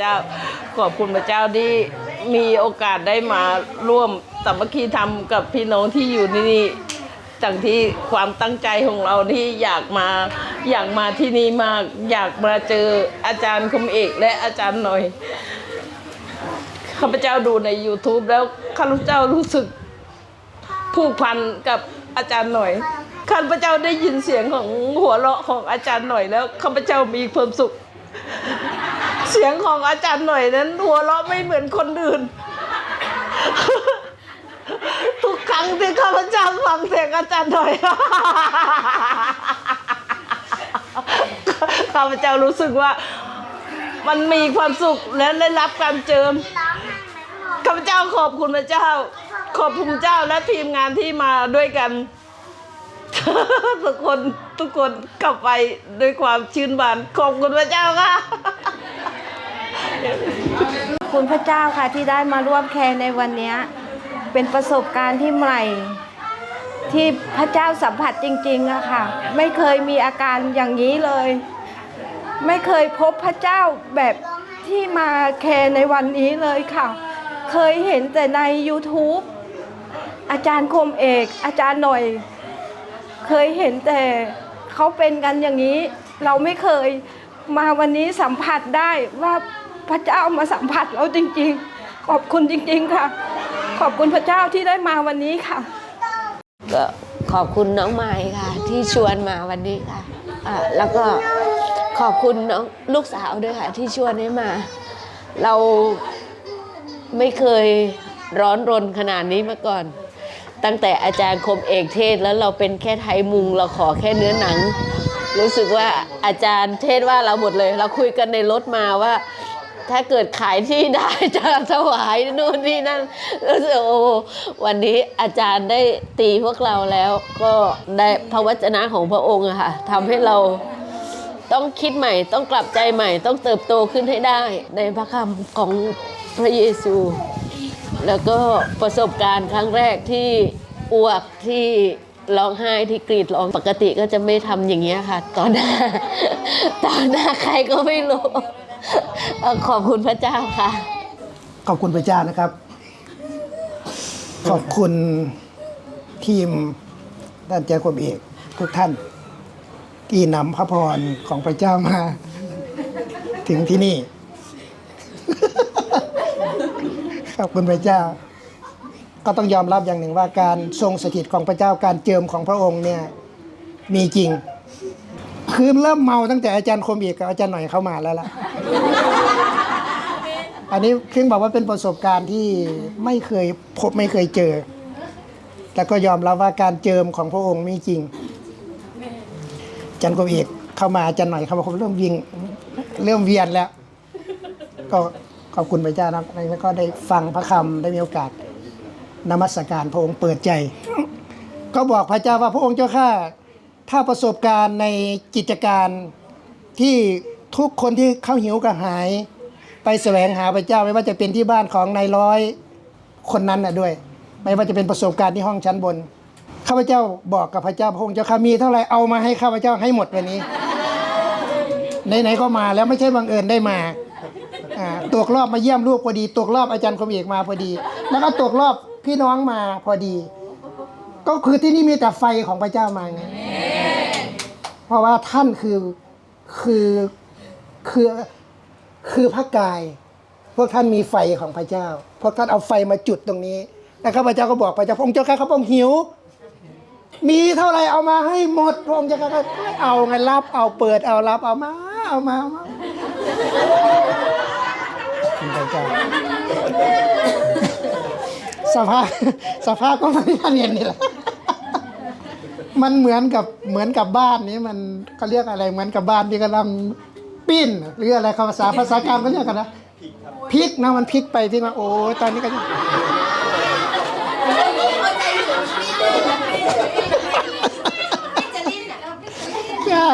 เจ้า ขอบคุณพระเจ้าที่มีโอกาสได้มาร่วมสามัคคีธรรมกับพี่น้องที่อยู่ที่นี่จากที่ความตั้งใจของเราที่อยากมาอยากมาที่นี่มากอยากมาเจออาจารย์คมเอกและอาจารย์หน่อยข้าพเจ้าดูใน YouTube แล้วข้าพเจ้ารู้สึกผูกพันกับอาจารย์หน่อยข้าพเจ้าได้ยินเสียงของหัวเราะของอาจารย์หน่อยแล้วข้าพเจ้ามีความสุข เสียงของอาจารย์หน่อยนั้นหัวเราะไม่เหมือนคนอื่น ทุกครั้งที่ข้าพเจ้าฟังเสียงอาจารย์หน่อยข้าพเจ้ารู้สึกว่ามันมีความสุขและได้รับการเจิมข้าพเจ้าขอบคุณพระเจ้า ขอบคุณเจ้าและทีมงานที่มาด้วยกันทุกคนทุกคนกลับไปด้วยความชื่นบานขอบคุณพระเจ้าค่ะ คุณพระเจ้าค่ะที่ได้มาร่วมแคร์ในวันนี้เป็นประสบการณ์ที่ใหม่ ที่พระเจ้าสัมผัสจริงๆอะค่ะ ไม่เคยมีอาการอย่างนี้เลย ไม่เคยพบพระเจ้าแบบที่มาแคร์ในวันนี้เลยค่ะ เคยเห็นแต่ใน YouTube อาจารย์คมเอก อาจารย์หน่อย เคยเห็นแต่เขาเป็นกันอย่างนี้ เราไม่เคยมาวันนี้สัมผัสได้ว่า พระเจ้ามาสัมผัสเราจริง ๆ ขอบคุณจริง ๆ ค่ะ ขอบคุณพระเจ้าที่ได้มาวันนี้ค่ะ ก็ขอบคุณน้องไม้ค่ะ ที่ชวนมาวันนี้ค่ะอ่าแล้วก็ขอบคุณน้องลูกสาวด้วยค่ะ ที่ชวนให้มา เราไม่เคยร้อนรนขนาดนี้มาก่อน ตั้งแต่อาจารย์คมเอกเทศแล้วเราเป็นแค่ไทยมุงเราขอแค่เนื้อหนัง รู้สึกว่าอาจารย์เทศว่าเราหมดเลย เราคุยกันในรถมาว่า ถ้าเกิดขายที่ได้จะถวายนู่นนี่นั่นรู้สึกโอ้วันนี้อาจารย์ได้ตีพวกเราแล้วก็ได้พระวจนะของพระองค์อะค่ะทำให้เราต้องคิดใหม่ต้องกลับใจใหม่ ต้องเติบโตขึ้นให้ได้ ในพระคำของพระเยซู แล้วก็ประสบการณ์ครั้งแรกที่อ้วกที่ร้องไห้ที่กรีดร้องปกติก็จะไม่ทำอย่างเงี้ยค่ะ ตอนหน้าตอนหน้าใครก็ไม่รู้ เอ่อขอบคุณพระเจ้าค่ะ ขอบคุณพระเจ้านะครับ ขอบคุณทีมด้านใจความเอกทุกท่านที่นำพระพรของพระเจ้ามา ถึงที่นี่ ขอบคุณพระเจ้า ก็ต้องยอมรับอย่างหนึ่งว่าการทรงสถิตของพระเจ้าการเจิมของพระองค์เนี่ยมีจริง คือเริ่มเมาตั้งแต่อาจารย์คมเอกกับอาจารย์หน่อยเข้ามาแล้วล่ะ อันนี้คิงบอกว่าเป็นประสบการณ์ที่ไม่เคยพบไม่เคยเจอ แต่ก็ยอมรับว่าการเจิมของพระองค์มีจริงอาจันกบเอกเข้ามาอาจารย์หน่อยเข้าบอกเขาเริ่มวิ่งเริ่มเวียนแล้ว ก็ขอบคุณพระเจ้านะแล้วก็ได้ฟังพระคำได้มีโอกาสนมัสการพระองค์เปิดใจ ก็บอกพระเจ้าว่าพระองค์เจ้าข้า ถ้าประสบการณ์ในกิจการที่ทุกคนที่เข้าหิวกระหาย ไปแสวงหาพระเจ้าไม่ว่าจะเป็นที่บ้านของนายร้อยคนนั้นน่ะด้วย ไม่ว่าจะเป็นประสบการณ์ที่ห้องชั้นบนข้าพเจ้าบอกกับพระเจ้าพระองค์เจ้าข้ามีเท่าไหร่เอามาให้ข้าพเจ้าให้หมดวันนี้ไหนๆก็มาแล้วไม่ใช่บังเอิญได้มาอ่าตกรอบมาเยี่ยมลูกพอดีตกรอบอาจารย์คมเอกมาพอดี แล้วก็ตกรอบพี่น้องมาพอดี ก็คือที่นี่มีแต่ไฟของพระเจ้ามาไง เพราะว่าท่านคือคือคือคือพระกาย พวกท่านมีไฟของพระเจ้า พวกท่านเอาไฟมาจุดตรงนี้แล้วข้าพเจ้าก็บอกพระเจ้าพระองค์เจ้าข้าข้าพระองค์หิว มีเท่าไหรเอามาให้หมดพระองค์เจ้าข้าก็เอาไงรับเอาเปิดเอารับเอามาเอามาเอามาขอบคุณพระเจ้าสภาพสภาพก็ไม่ได้เรียนนี่แหละ มันเหมือนกับเหมือนกับบ้านนี้มันเขาเรียกอะไรเหมือนกับบ้านที่กำลังปิ้น หรืออะไรคำภาษาภาษากลางเขาเรียกกันนะพลิกนะมันพลิกไปพลิกมาโอ้ตอนนี้ก็ใช่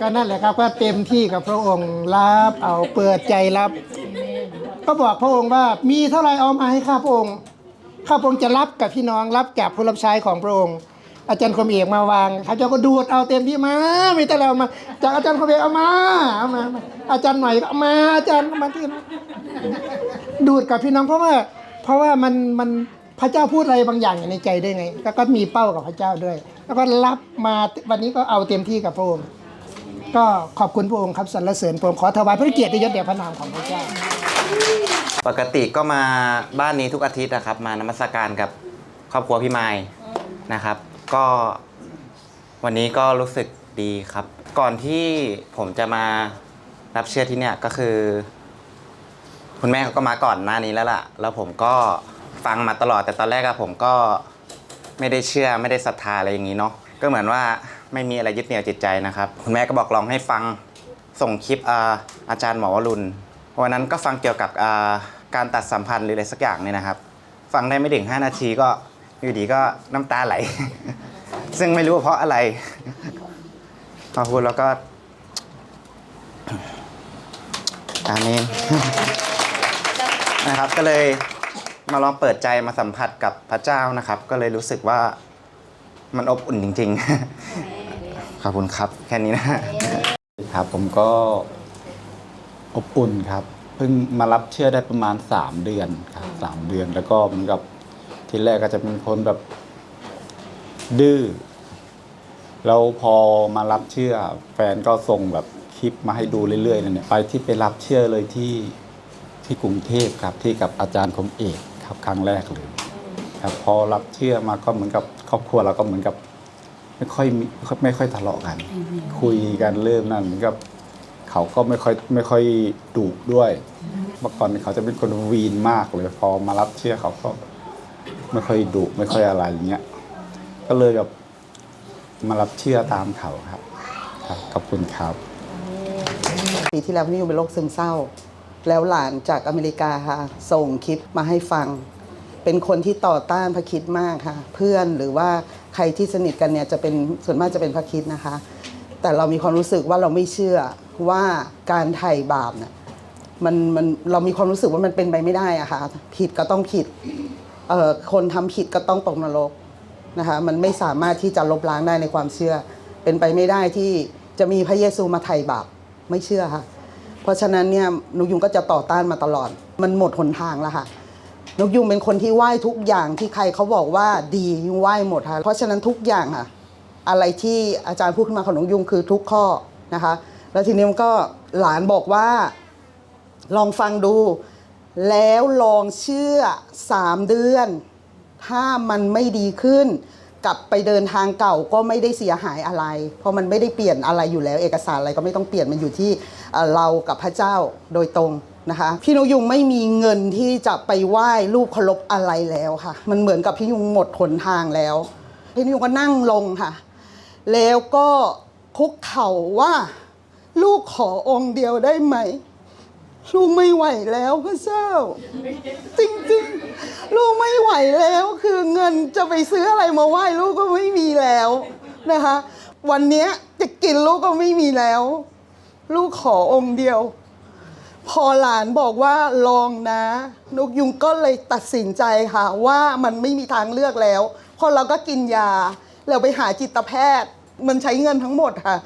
ก็นั่นแหละครับก็เต็มที่กับพระองค์รับเอาเปิดใจรับ ก็บอกพระองค์ว่ามีเท่าไหรเอามาให้ข้าพระองค์ข้าพระองค์จะรับกับพี่น้องรับจากผู้รับใช้ของพระองค์ อาจารย์คมเอกมาวางเขาเจ้าก็ดูดเอาเต็มที่มามีแต่เรามาจากอาจารย์คมเอกเอามาเอามา อาจารย์หน่อยก็เอามาอาจารย์มาที่ดูดกับพี่น้องเพราะว่า เพราะว่ามันมันพระเจ้าพูดอะไรบางอย่างอยู่ในใจได้ไงแล้วก็มีเป้ากับพระเจ้าด้วย แล้วก็รับมาวันนี้ก็เอาเต็มที่กับพระองค์ก็ขอบคุณพระองค์ครับสรรเสริญพระองค์ขอถวายพระเกียรติยศแด่พระนามของพระเจ้า ปกติก็มาบ้านนี้ทุกอาทิตย์นะครับ มานมัสการกับครอบครัวพี่ไม้นะครับ ก็วันนี้ก็รู้สึกดีครับ ก่อนที่ผมจะมารับเชื่อที่เนี่ยก็คือ คุณแม่เขาก็มาก่อนหน้านี้แล้วล่ะ แล้วผมก็ฟังมาตลอดแต่ตอนแรกอะผมก็ไม่ได้เชื่อไม่ได้ศรัทธาอะไรอย่างนี้เนาะก็เหมือนว่าไม่มีอะไรยึดเหนี่ยวจิตใจนะครับ คุณแม่ก็บอกลองให้ฟังส่งคลิปอาอาจารย์หมอวรุณวันนั้นก็ฟังเกี่ยวกับาการตัดสัมพันธ์หรืออะไรสักอย่างเนี่ยนะครับ ฟังได้ไม่ถึง 5 นาทีก็อยู่ดีก็น้ำตาไหล ซึ่งไม่รู้ว่าเพราะอะไร พอพูดแล้วก็อาเมนนะครับก็เลยมาลองเปิดใจมาสัมผัสกับพระเจ้านะครับ ก็เลยรู้สึกว่ามันอบอุ่นจริง ๆ ขอบคุณครับแค่นี้นะครับผมก็อบอุ่นครับเพิ่งมารับเชื่อได้ประมาณ 3 เดือนครับสามเดือนแล้วก็เหมือนกับทีแรกก็จะเป็นคนแบบดื้อ แล้วพอมารับเชื่อ แฟนก็ส่งแบบคลิปมาให้ดูเรื่อยๆนั่นเนี่ยไปที่ไปรับเชื่อเลยที่ที่กรุงเทพครับที่กับอาจารย์คมเอกครับครั้งแรกเลยครับพอรับเชื่อมาก็เหมือนกับครอบครัวเราก็เหมือนกับ ไม่ค่อยมีไม่ค่อยทะเลาะกัน คุยกันเริ่มนั่นเหมือนกับเขาก็ไม่ค่อยไม่ค่อยดุด้วยเมื่อก่อนเขาจะเป็นคนวีนมากเลย พอมารับเชื่อเขาก็ไม่ค่อยดุไม่ค่อยอะไรอย่างเงี้ยก็เลยแบบ มารับเชื่อตามเขาครับครับขอบคุณครับ ปีที่แล้วพี่นิวเป็นโรคซึมเศร้า แล้วหลานจากอเมริกาค่ะ ส่งคลิปมาให้ฟัง เป็นคนที่ต่อต้านพระคิดมากค่ะ เพื่อนหรือว่าใครที่สนิทกันเนี่ยจะเป็นส่วนมากจะเป็นพระคิดนะคะ แต่เรามีความรู้สึกว่าเราไม่เชื่อว่าการไถ่บาปเนี่ยมันมันเรามีความรู้สึกว่ามันเป็นไปไม่ได้อะค่ะ ผิดก็ต้องผิดเอ่อคนทำผิดก็ต้องตกนรก นะคะมันไม่สามารถที่จะลบล้างได้ในความเชื่อ เป็นไปไม่ได้ที่จะมีพระเยซูมาไถ่บาปไม่เชื่อค่ะ เพราะฉะนั้นเนี่ยนกยุงก็จะต่อต้านมาตลอด มันหมดหนทางแล้วค่ะนกยุงเป็นคนที่ไหว้ทุกอย่างที่ใครเขาบอกว่าดียุงไหว้หมดค่ะเพราะฉะนั้นทุกอย่างค่ะ อะไรที่อาจารย์พูดขึ้นมาของนกยุงคือทุกข้อนะคะ แล้วทีนี้มันก็หลานบอกว่าลองฟังดู แล้วลองเชื่อสามเดือน ถ้ามันไม่ดีขึ้น กลับไปเดินทางเก่าก็ไม่ได้เสียหายอะไร เพราะมันไม่ได้เปลี่ยนอะไรอยู่แล้ว เอกสารอะไรก็ไม่ต้องเปลี่ยนมันอยู่ที่เรากับพระเจ้าโดยตรงนะคะพี่นกยุงไม่มีเงินที่จะไปไหว้รูปเคารพอะไรแล้วค่ะ มันเหมือนกับพี่ยุงหมดหนทางแล้ว พี่นกยุงก็นั่งลงค่ะ แล้วก็คุกเข่าว่า ลูกขอองค์เดียวได้ไหม ลูกไม่ไหวแล้วพระเจ้า จริงๆ ลูกไม่ไหวแล้วคือเงินจะไปซื้ออะไรมาไหว้ลูกก็ไม่มีแล้วนะคะ วันนี้จะกินลูกก็ไม่มีแล้ว ลูกขอองค์เดียว พอหลานบอกว่าลองนะนกยุงก็เลยตัดสินใจค่ะ ว่ามันไม่มีทางเลือกแล้วเพอเราก็กินยาแล้วไปหาจิตแพทย์ มันใช้เงินทั้งหมดค่ะ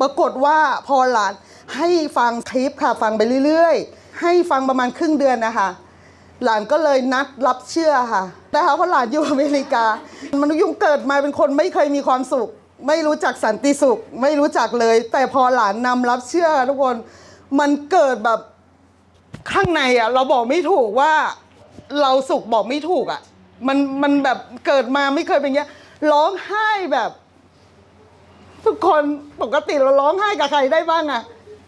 ปรากฏว่าพอหลาน ให้ฟังคลิปค่ะฟังไปเรื่อยๆ ให้ฟังประมาณครึ่งเดือนนะคะ หลานก็เลยนัดรับเชื่อค่ะนะคะเพราะหลานอยู่อเมริกา มันยุงเกิดมาเป็นคนไม่เคยมีความสุข ไม่รู้จักสันติสุข ไม่รู้จักเลย แต่พอหลานนำรับเชื่อทุกคนมันเกิดแบบข้างในอะเราบอกไม่ถูกว่าเราสุขบอกไม่ถูกอะมันมันแบบเกิดมาไม่เคยเป็นอย่างเงี้ยร้องไห้แบบ ทุกคนปกติเราร้องไห้กับใครได้บ้างอะ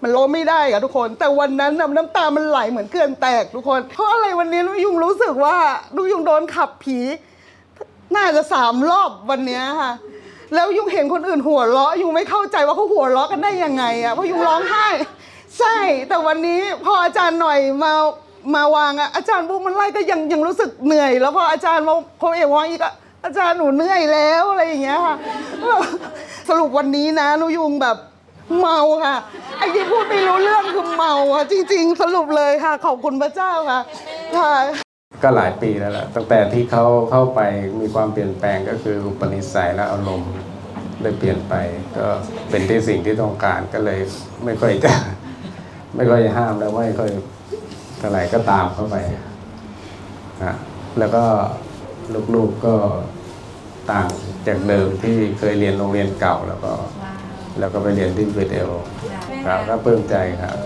มันร้องไม่ได้อะทุกคน แต่วันนั้นน่ะน้ำตามันไหลเหมือนเกลือนแตกทุกคน เพราะอะไรวันนี้นุกยุงรู้สึกว่านุกยุงโดนขับผี น่าจะสามรอบวันเนี้ยค่ะ แล้วยุงเห็นคนอื่นหัวเราะยุงไม่เข้าใจว่าเขาหัวเราะกันได้ยังไงอะเพราะยุงร้องไห้ ใช่ แต่วันนี้พออาจารย์หน่อยมามาวางอะอาจารย์บุ๊กมันไล่ก็ยังยังรู้สึกเหนื่อย แล้วพออาจารย์มาพอเอกวางอีกอะอาจารย์หนูเหนื่อยแล้วอะไรอย่างเงี้ยค่ะ สรุปวันนี้นะนุยุงแบบ เมาค่ะไอ้ที่พูดไม่รู้เรื่องคือเมาค่ะจริง ๆ สรุปเลยค่ะ ขอบคุณพระเจ้าค่ะค่ะ ก็หลายปีแล้วล่ะตั้งแต่ที่เขาเข้าไปมีความเปลี่ยนแปลงก็คืออุปนิสัยและอารมณ์ได้เปลี่ยนไปก็เป็นที่สิ่งที่ต้องการก็เลยไม่ค่อยจะ ไม่ค่อยห้ามแล้วไม่ค่อยเท่าไหร่ก็ตามเข้าไปอะแล้วก็ลูกๆก็ต่างจากเดิมที่เคยเรียนโรงเรียนเก่าแล้วก็ แล้วก็ไปเรียนที่เวเดลครับก็ปลื้มใจครับ